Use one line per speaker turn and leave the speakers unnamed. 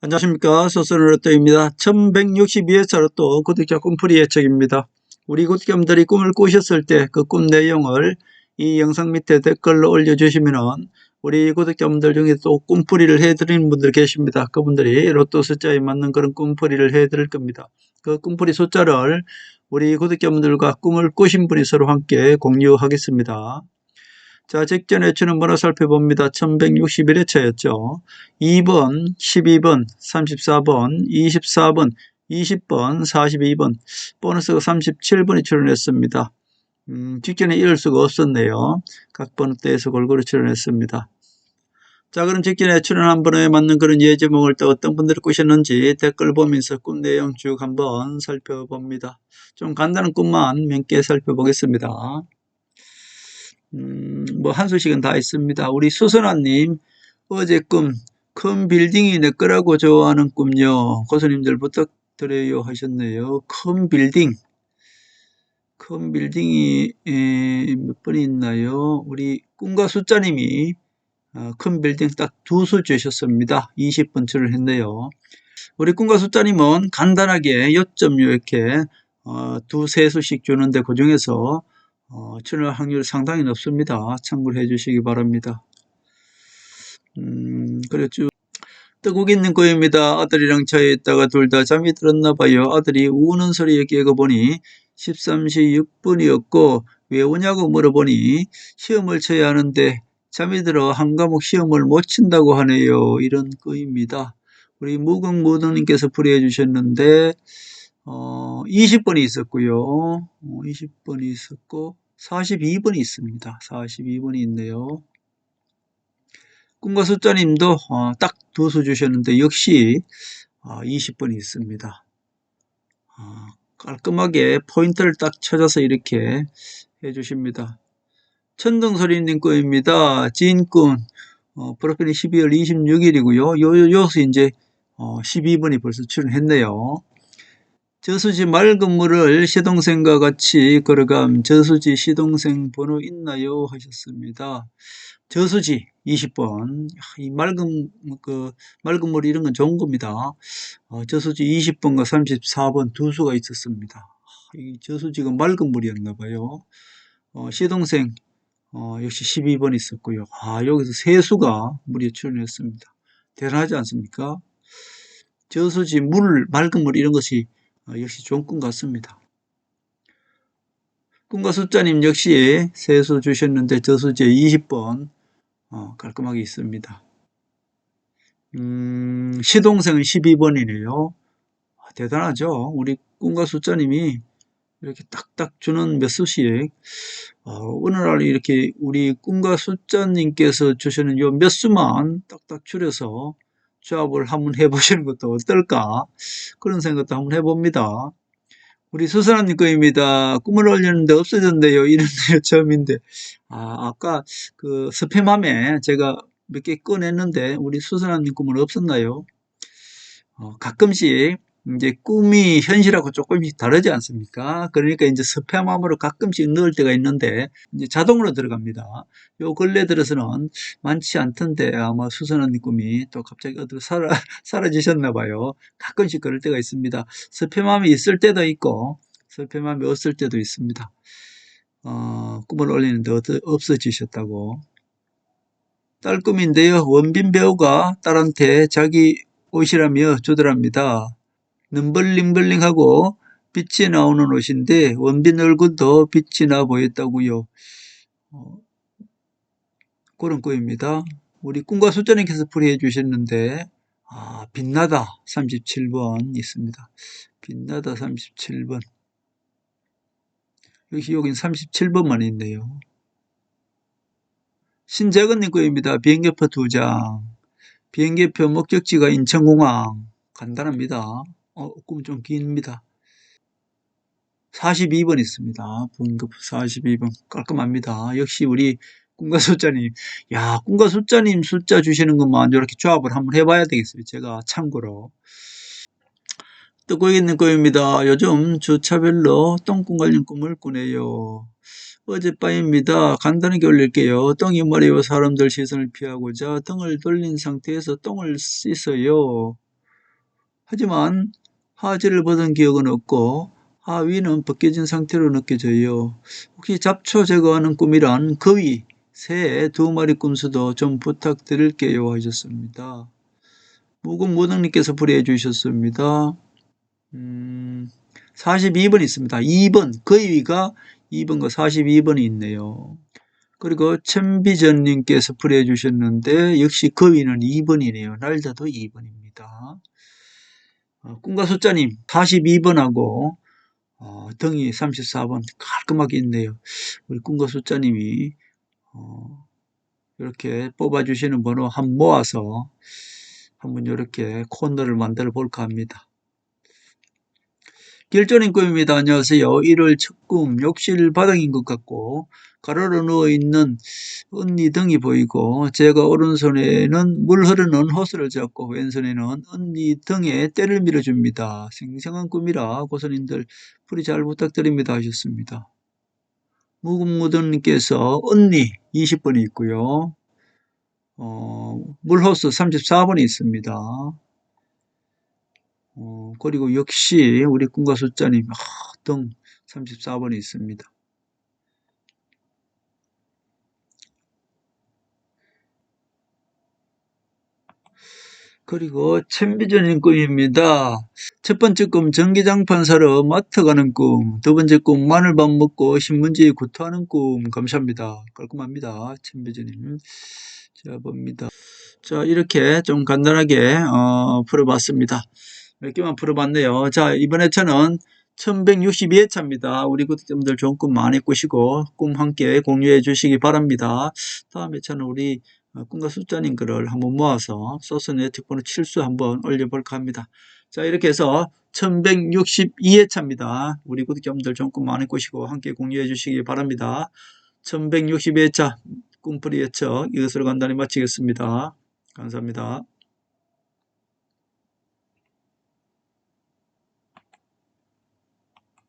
안녕하십니까. 소설로또입니다. 1162회 차 로또 구독자 꿈풀이 예측입니다. 우리 구독자분들이 꿈을 꾸셨을 때 그 꿈 내용을 이 영상 밑에 댓글로 올려주시면은 우리 구독자분들 중에 또 꿈풀이를 해드리는 분들 계십니다. 그분들이 로또 숫자에 맞는 그런 꿈풀이를 해드릴 겁니다. 그 꿈풀이 숫자를 우리 구독자분들과 꿈을 꾸신 분이 서로 함께 공유하겠습니다. 자, 직전에 주는 번호 살펴봅니다. 1161회차였죠. 2번, 12번, 34번, 24번, 20번, 42번, 보너스가 37번이 출연했습니다. 음, 직전에 이럴 수가 없었네요. 각 번호대에서 골고루 출연했습니다. 자, 그럼 직전에 출연한 번호에 맞는 그런 예제목을 또 어떤 분들이 꾸셨는지 댓글 보면서 꿈 내용 쭉 한번 살펴봅니다. 좀 간단한 꿈만 몇 개 살펴보겠습니다. 음, 뭐, 한 수씩은 다 있습니다. 우리 수선아님, 어제 꿈, 큰 빌딩이 내 거라고 좋아하는 꿈요. 고수님들 부탁드려요 하셨네요. 큰 빌딩. 큰 빌딩이, 에, 몇 번이 있나요? 우리 꿈과 숫자님이, 어, 큰 빌딩 딱 두 수 주셨습니다. 20번 출연했네요. 우리 꿈과 숫자님은 간단하게 요점 이렇게, 어, 두세 수씩 주는데 그 중에서 어, 출연 확률 상당히 높습니다. 참고를 해주시기 바랍니다. 음, 그랬죠. 뜨고 있는 거입니다. 아들이랑 차에 있다가 둘 다 잠이 들었나 봐요. 아들이 우는 소리에 깨고 보니 13시 6분이었고 왜 우냐고 물어보니 시험을 쳐야 하는데 잠이 들어 한 과목 시험을 못 친다고 하네요. 이런 거입니다. 우리 무궁무등님께서 풀이해 주셨는데 어, 20번이 있었고요. 어, 20번이 있었고 42번이 있습니다. 42번이 있네요. 꿈과 숫자님도 어, 딱두 수 주셨는데 역시 어, 20번이 있습니다. 어, 깔끔하게 포인트를 딱 찾아서 이렇게 해주십니다. 천둥소리님 거입니다. 지인꾼 어, 프로필이 12월 26일이고요. 요, 요, 요서 이제 어, 12번이 벌써 출연했네요. 저수지 맑은 물을 시동생과 같이 걸어감 저수지 시동생 번호 있나요? 하셨습니다. 저수지 20번 이 맑은 그 맑은 물 이런 건 좋은 겁니다. 어, 저수지 20번과 34번 두 수가 있었습니다. 이 저수지가 맑은 물이었나 봐요. 어, 시동생 어, 역시 12번 있었고요. 아 여기서 세 수가 물에 출연했습니다. 대단하지 않습니까? 저수지 물 맑은 물 이런 것이 어, 역시 좋은 꿈 같습니다. 꿈과 숫자님 역시 세수 주셨는데 저수지에 20번 어, 깔끔하게 있습니다. 음, 시동생은 12번이네요. 아, 대단하죠. 우리 꿈과 숫자님이 이렇게 딱딱 주는 몇 수씩 어, 어느 날 이렇게 우리 꿈과 숫자님께서 주시는 요 몇 수만 딱딱 줄여서 조합을 한번 해보시는 것도 어떨까 그런 생각도 한번 해봅니다. 우리 수선아님 거입니다. 꿈을 올렸는데 없어졌는데요. 이런 게 처음인데 아, 아까 그 스팸함에 제가 몇 개 꺼냈는데 우리 수선아님 꿈은 없었나요? 어, 가끔씩 이제 꿈이 현실하고 조금씩 다르지 않습니까? 그러니까 이제 스팸함으로 가끔씩 넣을 때가 있는데 이제 자동으로 들어갑니다. 요 근래 들어서는 많지 않던데 아마 수선언니 꿈이 또 갑자기 어디로 사라, 사라지셨나 봐요. 가끔씩 그럴 때가 있습니다. 스팸함이 있을 때도 있고 스팸함이 없을 때도 있습니다. 어, 꿈을 올리는데 없어지셨다고. 딸 꿈인데요. 원빈 배우가 딸한테 자기 옷이라며 주더랍니다. 넘블링블링하고 빛이 나오는 옷인데 원빈 얼굴도 빛이 나 보였다고요. 어, 그런 거입니다. 우리 꿈과 숫자님께서 풀이해 주셨는데 아, 빛나다 37번 있습니다. 빛나다 37번 역시 여긴 37번만 있네요. 신재근님 거입니다. 비행기표 두 장. 비행기표 목적지가 인천공항. 간단합니다. 어, 꿈좀 깁니다. 42번 있습니다. 분급 42번. 깔끔합니다. 역시 우리 꿈과 숫자님. 야, 꿈과 숫자님 숫자 주시는 것만 이렇게 조합을 한번 해봐야 되겠어요. 제가 참고로. 뜨고 있는 꿈입니다. 요즘 주차별로 똥꿈 관련 꿈을 꾸네요. 어젯밤입니다. 간단하게 올릴게요. 똥이 머리와 사람들 시선을 피하고자 똥을 돌린 상태에서 똥을 씻어요. 하지만 하지를 벗은 기억은 없고 하위는 벗겨진 상태로 느껴져요. 혹시 잡초 제거하는 꿈이란 거위, 새 두 마리 꿈수도 좀 부탁드릴게요 하셨습니다. 무궁무등님께서 불의해 주셨습니다. 음, 42번 있습니다. 2번, 거위가 2번과 42번이 있네요. 그리고 천비전님께서 불의해 주셨는데 역시 거위는 2번이네요. 날짜도 2번입니다. 어, 꿈과 숫자님 42번하고 어, 등이 34번 깔끔하게 있네요. 우리 꿈과 숫자님이 어, 이렇게 뽑아주시는 번호 한 모아서 한번 이렇게 코너를 만들어 볼까 합니다. 길조님 꿈입니다. 안녕하세요. 1월 첫 꿈, 욕실 바닥인 것 같고, 가로로 누워있는 언니 등이 보이고, 제가 오른손에는 물 흐르는 호스를 잡고, 왼손에는 언니 등에 때를 밀어줍니다. 생생한 꿈이라 고선님들 풀이 잘 부탁드립니다. 하셨습니다. 무금무등님께서 언니 20번이 있고요. 어, 물호스 34번이 있습니다. 어, 그리고 역시 우리 꿈과 숫자님 아, 등 34번이 있습니다. 그리고 천비전인 꿈입니다. 첫 번째 꿈 전기장판 사러 마트 가는 꿈, 두 번째 꿈 마늘밥 먹고 신문지에 구토하는 꿈 감사합니다. 깔끔합니다. 천비전님. 자 봅니다. 자 이렇게 좀 간단하게 어, 풀어봤습니다. 몇 개만 풀어봤네요. 자 이번 회차는 1162회차입니다. 우리 구독자분들 좋은 꿈 많이 꾸시고 꿈 함께 공유해 주시기 바랍니다. 다음 회차는 우리 어, 꿈과 숫자님 글을 한번 모아서 소스 네트번호 7수 한번 올려볼까 합니다. 자 이렇게 해서 1162회차입니다. 우리 구독자분들 좋은 꿈 많이 꾸시고 함께 공유해 주시기 바랍니다. 1162회차 꿈풀이 예측 이것으로 간단히 마치겠습니다. 감사합니다.